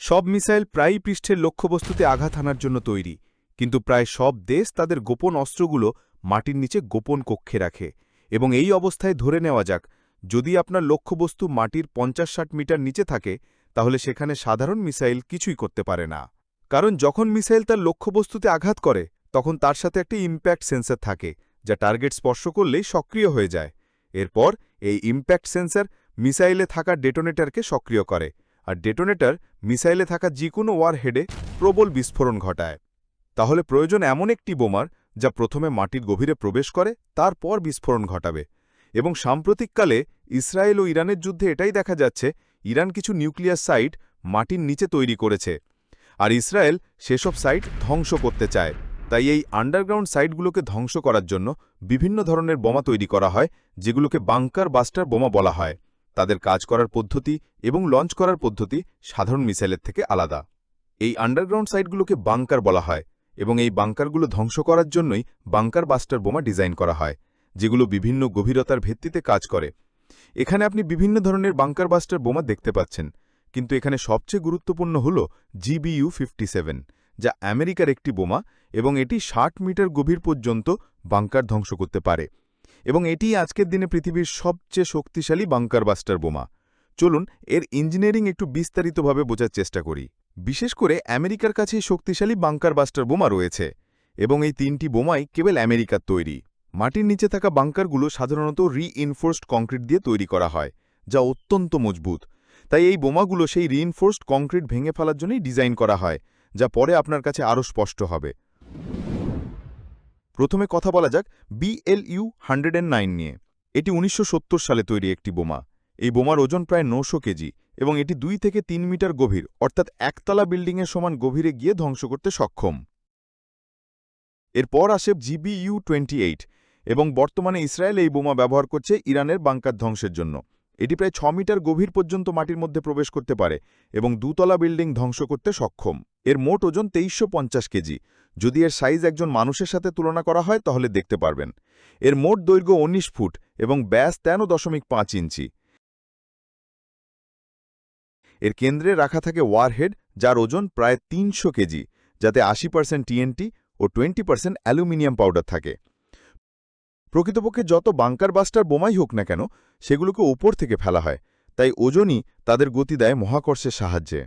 সব মিসাইল প্রায়ই পৃষ্ঠের লক্ষ্যবস্তুতে আঘাত হানার জন্য তৈরি, কিন্তু প্রায় সব দেশ তাদের গোপন অস্ত্রগুলো মাটির নিচে গোপন কক্ষে রাখে। এবং এই অবস্থায় ধরে নেওয়া যাক, যদি আপনার লক্ষ্যবস্তু মাটির পঞ্চাশ ষাট মিটার নিচে থাকে, তাহলে সেখানে সাধারণ মিসাইল কিছুই করতে পারে না। কারণ যখন মিসাইল তার লক্ষ্যবস্তুতে আঘাত করে, তখন তার সাথে একটি ইম্প্যাক্ট সেন্সর থাকে, যা টার্গেট স্পর্শ করলেই সক্রিয় হয়ে যায়। এরপর এই ইম্প্যাক্ট সেন্সর মিসাইলে থাকা ডেটোনেটরকে সক্রিয় করে। আর ডেটোনেটর মিসাইলে থাকা যে কোনো ওয়ারহেডে প্রবল বিস্ফোরণ ঘটায়। তাহলে প্রয়োজন এমন একটি বোমার যা প্রথমে মাটির গভীরে প্রবেশ করে, তারপর বিস্ফোরণ ঘটাবে। এবং সাম্প্রতিককালে ইসরায়েল ও ইরানের যুদ্ধে এটাই দেখা যাচ্ছে, ইরান কিছু নিউক্লিয়ার সাইট মাটির নিচে তৈরি করেছে। আর ইসরায়েল সেসব সাইট ধ্বংস করতে চায়। তাই এই আন্ডারগ্রাউন্ড সাইটগুলোকে ধ্বংস করার জন্য বিভিন্ন ধরনের বোমা তৈরি করা হয়, যেগুলোকে বাংকার বাস্টার বোমা বলা হয়। তাদের কাজ করার পদ্ধতি এবং লঞ্চ করার পদ্ধতি সাধারণ মিসাইলের থেকে আলাদা। এই আন্ডারগ্রাউন্ড সাইটগুলোকে বাংকার বলা হয় এবং এই বাংকারগুলো ধ্বংস করার জন্যই বাংকার বাস্টার বোমা ডিজাইন করা হয়, যেগুলো বিভিন্ন গভীরতার ভিত্তিতে কাজ করে। এখানে আপনি বিভিন্ন ধরনের বাংকার বাস্টার বোমা দেখতে পাচ্ছেন, কিন্তু এখানে সবচেয়ে গুরুত্বপূর্ণ হল জিবিইউ ফিফটি যা আমেরিকার একটি বোমা এবং এটি ষাট মিটার গভীর পর্যন্ত বাংকার ধ্বংস করতে পারে। এবং এটি আজকের দিনে পৃথিবীর সবচেয়ে শক্তিশালী বাংকার বাস্টার বোমা। চলুন, এর ইঞ্জিনিয়ারিং একটু বিস্তারিতভাবে বোঝার চেষ্টা করি। বিশেষ করে আমেরিকার কাছেই শক্তিশালী বাংকার বাস্টার বোমা রয়েছে এবং এই তিনটি বোমাই কেবল আমেরিকার তৈরি। মাটির নিচে থাকা বাংকারগুলো সাধারণত রিইনফোর্সড কংক্রিট দিয়ে তৈরি করা হয়, যা অত্যন্ত মজবুত। তাই এই বোমাগুলো সেই রিইনফোর্সড কংক্রিট ভেঙে ফেলার জন্যই ডিজাইন করা হয়, যা পরে আপনার কাছে আরও স্পষ্ট হবে। প্রথমে কথা বলা যাক বিএলইউ হান্ড্রেড নিয়ে। এটি উনিশশো সত্তর সালে তৈরি একটি বোমা। এই বোমার ওজন প্রায় নশো কেজি এবং এটি দুই থেকে তিন মিটার গভীর, অর্থাৎ একতলা বিল্ডিংয়ের সমান গভীরে গিয়ে ধ্বংস করতে সক্ষম। এরপর আসে জিবিইউ টোয়েন্টি এবং বর্তমানে ইসরায়েল এই বোমা ব্যবহার করছে ইরানের বাংকার ধ্বংসের জন্য। এটি প্রায় ছ মিটার গভীর পর্যন্ত মাটির মধ্যে প্রবেশ করতে পারে এবং দুতলা বিল্ডিং ধ্বংস করতে সক্ষম। এর মোট ওজন তেইশশো কেজি। যদি এর সাইজ একজন মানুষের সাথে তুলনা করা হয়, তাহলে দেখতে পারবেন। এর মোট দৈর্ঘ্য ১৯ ফুট এবং ব্যাস তেরো দশমিক পাঁচ ইঞ্চি। এর কেন্দ্রে রাখা থাকে ওয়ারহেড, যার ওজন প্রায় তিনশো কেজি, যাতে আশি পার্সেন্ট টিএনটি ও টোয়েন্টি পার্সেন্ট অ্যালুমিনিয়াম পাউডার থাকে। প্রকৃতপক্ষে যত বাংকার বাস্টার বোমাই হোক না কেন, সেগুলোকে ওপর থেকে ফেলা হয়। তাই ওজনই তাদের গতি দেয় মহাকর্ষের সাহায্যে।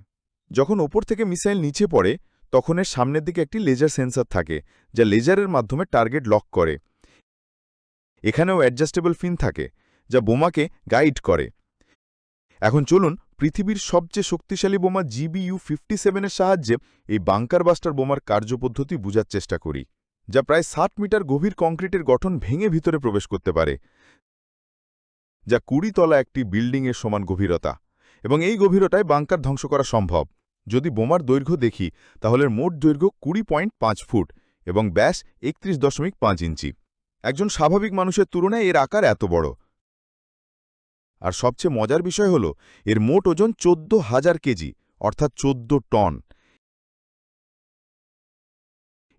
যখন ওপর থেকে মিসাইল নিচে পড়ে, তখন এর সামনের দিকে একটি লেজার সেন্সর থাকে, যা লেজারের মাধ্যমে টার্গেট লক করে। এখানেও অ্যাডজাস্টেবল ফিন থাকে, যা বোমাকে গাইড করে। এখন চলুন পৃথিবীর সবচেয়ে শক্তিশালী বোমা জিবিইউ ফিফটি সেভেনের সাহায্যে এই বাংকার বাস্টার বোমার কার্যপদ্ধতি বুঝার চেষ্টা করি। যা প্রায় ষাট মিটার গভীর কংক্রিটের গঠন ভেঙে ভিতরে প্রবেশ করতে পারে, যা কুড়ি তলা একটি বিল্ডিংয়ের সমান গভীরতা। এবং এই গভীরতায় বাংকার ধ্বংস করা সম্ভব। যদি বোমার দৈর্ঘ্য দেখি, তাহলে মোট দৈর্ঘ্য কুড়ি পয়েন্ট পাঁচ ফুট এবং ব্যাস একত্রিশ দশমিক পাঁচ ইঞ্চি। একজন স্বাভাবিক মানুষের তুলনায় এর আকার এত বড়। আর সবচেয়ে মজার বিষয় হল, এর মোট ওজন চোদ্দ হাজার কেজি, অর্থাৎ চোদ্দ টন।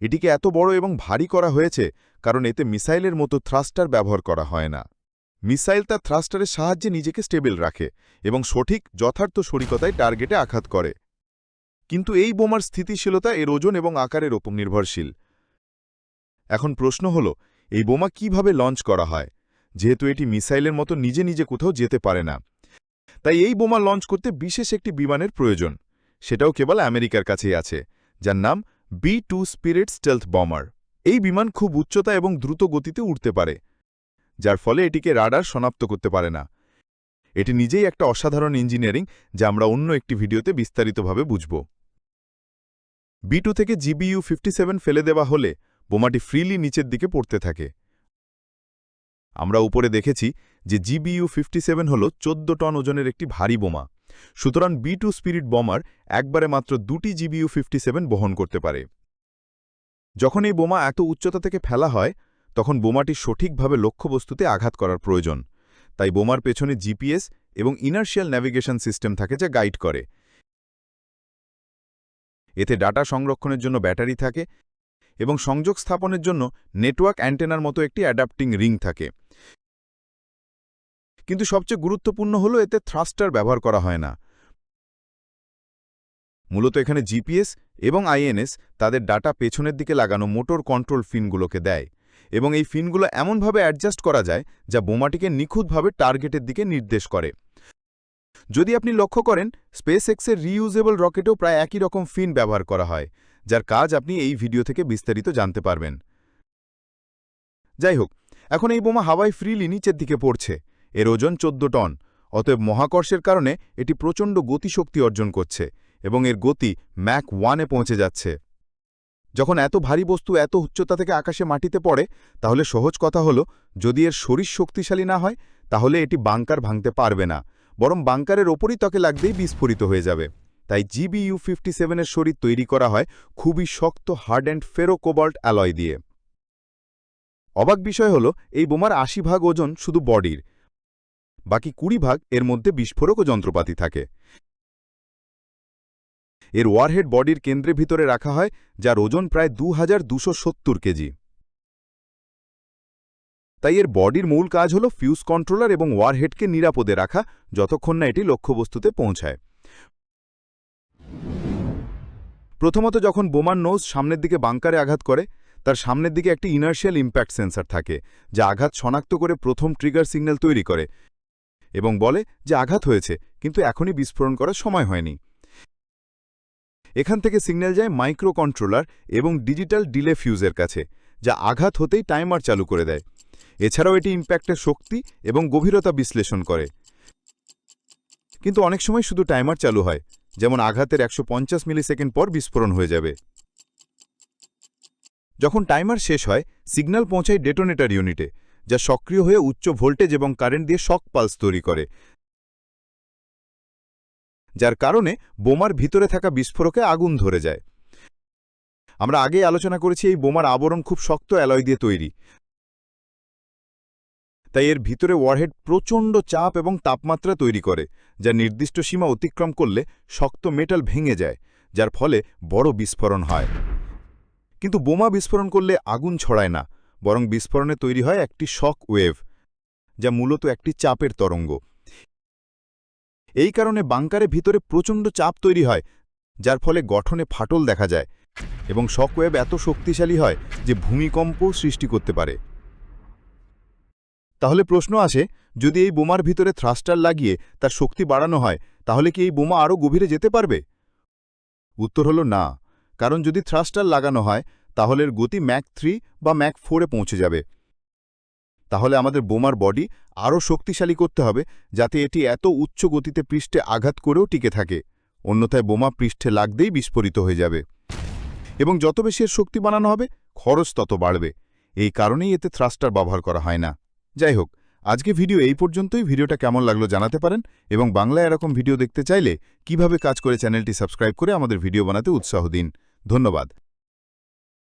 এটিকে এত বড় এবং ভারী করা হয়েছে কারণ এতে মিসাইলের মতো থ্রাস্টার ব্যবহার করা হয় না। মিসাইল তার থ্রাস্টারের সাহায্যে নিজেকে স্টেবল রাখে এবং সঠিক, যথার্থ সরিকতায় টার্গেটে আঘাত করে। কিন্তু এই বোমার স্থিতিশীলতা এর ওজন এবং আকারের ওপর নির্ভরশীল। এখন প্রশ্ন হল, এই বোমা কীভাবে লঞ্চ করা হয়? যেহেতু এটি মিসাইলের মতো নিজে নিজে কোথাও যেতে পারে না। তাই এই বোমা লঞ্চ করতে বিশেষ একটি বিমানের প্রয়োজন। সেটাও কেবল আমেরিকার কাছেই আছে, যার নাম B two spirit stealth bomber. এই বিমান খুব উচ্চতা এবং দ্রুত গতিতে উঠতে পারে, যার ফলে এটিকে রাডার শনাক্ত করতে পারে না। এটি নিজেই একটা অসাধারণ ইঞ্জিনিয়ারিং, যা আমরা অন্য একটি ভিডিওতে বিস্তারিতভাবে বুঝব। বি টু থেকে জিবিইউ ফিফটি ফেলে দেওয়া হলে বোমাটি ফ্রিলি নিচের দিকে পড়তে থাকে। আমরা উপরে দেখেছি যে জিবিইউ ফিফটি সেভেন হল চোদ্দ টন ওজনের একটি ভারী বোমা। সুতরাং বি টু স্পিরিট বোমার একবারে মাত্র দুটি জিবিইউ ফিফটি বহন করতে পারে। যখন এই বোমা এত উচ্চতা থেকে ফেলা হয়, তখন বোমাটি সঠিকভাবে লক্ষ্যবস্তুতে আঘাত করার প্রয়োজন। তাই বোমার পেছনে জিপিএস এবং ইনার্শিয়াল ন্যাভিগেশন সিস্টেম থাকে যা গাইড করে। এতে ডাটা সংরক্ষণের জন্য ব্যাটারি থাকে এবং সংযোগ স্থাপনের জন্য নেটওয়ার্ক অ্যান্টেনার মতো একটি অ্যাডাপ্টিং রিং থাকে। কিন্তু সবচেয়ে গুরুত্বপূর্ণ হল এতে থ্রাস্টার ব্যবহার করা হয় না। মূলত এখানে জিপিএস এবং আইএনএস তাদের ডাটা পেছনের দিকে লাগানো মোটর কন্ট্রোল ফিনগুলোকে দেয় এবং এই ফিনগুলো এমনভাবে অ্যাডজাস্ট করা যায় যা বোমাটিকে নিখুঁতভাবে টার্গেটের দিকে নির্দেশ করে। যদি আপনি লক্ষ্য করেন স্পেস এক্সের রিইউজেবল রকেটেও প্রায় একই রকম ফিন ব্যবহার করা হয়, যার কাজ আপনি এই ভিডিও থেকে বিস্তারিত জানতে পারবেন। যাই হোক, এখন এই বোমা হাওয়ায় ফ্রিলি নিচের দিকে পড়ছে। এর ওজন চোদ্দ টন। অতএব মহাকর্ষের কারণে এটি প্রচণ্ড গতিশক্তি অর্জন করছে এবং এর গতি ম্যাক ওয়ানে পৌঁছে যাচ্ছে। যখন এত ভারী বস্তু এত উচ্চতা থেকে আকাশে মাটিতে পড়ে, তাহলে সহজ কথা হলো, যদি এর শরীর শক্তিশালী না হয়, তাহলে এটি বাংকার ভাঙতে পারবে না, বরং বাংকারের ওপরই তকে লাগতেই বিস্ফোরিত হয়ে যাবে। তাই জিবিইউ ফিফটি সেভেনের শরীর তৈরি করা হয় খুবই শক্ত, hard and ferro cobalt alloy দিয়ে। অবাক বিষয় হল, এই বোমার আশি ভাগ ওজন শুধু বডির বাকি কুড়ি ভাগ এর মধ্যে বিস্ফোরক যন্ত্রপাতি থাকে। এর ওয়ারহেড বডির কেন্দ্রে ভিতরে রাখা হয়, যার ওজন প্রায় দু কেজি। তাই এর বডির মূল কাজ হল ফিউজ কন্ট্রোলার এবং ওয়ারহেডকে নিরাপদে রাখা, যতক্ষণ না এটি লক্ষ্যবস্তুতে পৌঁছায়। প্রথমত যখন বোমার নোজ সামনের দিকে বাংকারে আঘাত করে, তার সামনের দিকে একটি ইনার্শিয়াল ইম্প্যাক্ট সেন্সার থাকে, যা আঘাত শনাক্ত করে প্রথম ট্রিগার সিগন্যাল তৈরি করে। এবং বলে যে আঘাত হয়েছে, কিন্তু এখনই বিস্ফোরণ করার সময় হয়নি। এখান থেকে সিগন্যাল যায় মাইক্রো কন্ট্রোলার এবং ডিজিটাল ডিলে ফিউজের কাছে, যা আঘাত হতেই টাইমার চালু করে দেয়। এছাড়াও এটি ইম্প্যাক্টের শক্তি এবং গভীরতা বিশ্লেষণ করে। কিন্তু অনেক সময় শুধু টাইমার চালু হয়, যেমন আঘাতের একশো মিলিসেকেন্ড পর বিস্ফোরণ হয়ে যাবে। যখন টাইমার শেষ হয়, সিগন্যাল পৌঁছায় ডেটোনেটার ইউনিটে যা সক্রিয় হয়ে উচ্চ ভোল্টেজ এবং কারেন্ট দিয়ে শক পালস তৈরি করে। যার কারণে বোমার ভিতরে থাকা বিস্ফোরকে আগুন ধরে যায়। আমরা আগেই আলোচনা করেছি, এই বোমার আবরণ খুব শক্ত অ্যালয় দিয়ে তৈরি। তাই এর ভিতরে ওয়ারহেড প্রচণ্ড চাপ এবং তাপমাত্রা তৈরি করে, যা নির্দিষ্ট সীমা অতিক্রম করলে শক্ত মেটাল ভেঙে যায়, যার ফলে বড় বিস্ফোরণ হয়। কিন্তু বোমা বিস্ফোরণ করলে আগুন ছড়ায় না। বরং বিস্ফোরণে তৈরি হয় একটি শক ওয়েভ, যা মূলত একটি চাপের তরঙ্গ। এই কারণে বাংকারে ভিতরে প্রচণ্ড চাপ তৈরি হয়, যার ফলে গঠনে ফাটল দেখা যায় এবং শকওয়েভ এত শক্তিশালী হয় যে ভূমিকম্প সৃষ্টি করতে পারে। তাহলে প্রশ্ন আসে, যদি এই বোমার ভিতরে থ্রাস্টার লাগিয়ে তার শক্তি বাড়ানো হয়, তাহলে কি এই বোমা আরও গভীরে যেতে পারবে? উত্তর হল না, কারণ যদি থ্রাস্টার লাগানো হয় তাহলে এর গতি ম্যাক থ্রি বা ম্যাক ফোরে পৌঁছে যাবে। তাহলে আমাদের বোমার বডি আরও শক্তিশালী করতে হবে, যাতে এটি এত উচ্চ গতিতে পৃষ্ঠে আঘাত করেও টিকে থাকে। অন্যথায় বোমা পৃষ্ঠে লাগতেই বিস্ফোরিত হয়ে যাবে। এবং যত বেশি এর শক্তি বানানো হবে, খরচ তত বাড়বে। এই কারণেই এতে থ্রাস্টার ব্যবহার করা হয় না। যাই হোক আজকে ভিডিও এই পর্যন্তই। ভিডিওটা কেমন লাগল জানাতে পারেন এবং বাংলায় এরকম ভিডিও দেখতে চাইলে কীভাবে কাজ করে চ্যানেলটি সাবস্ক্রাইব করে আমাদের ভিডিও বানাতে উৎসাহ দিন। ধন্যবাদ।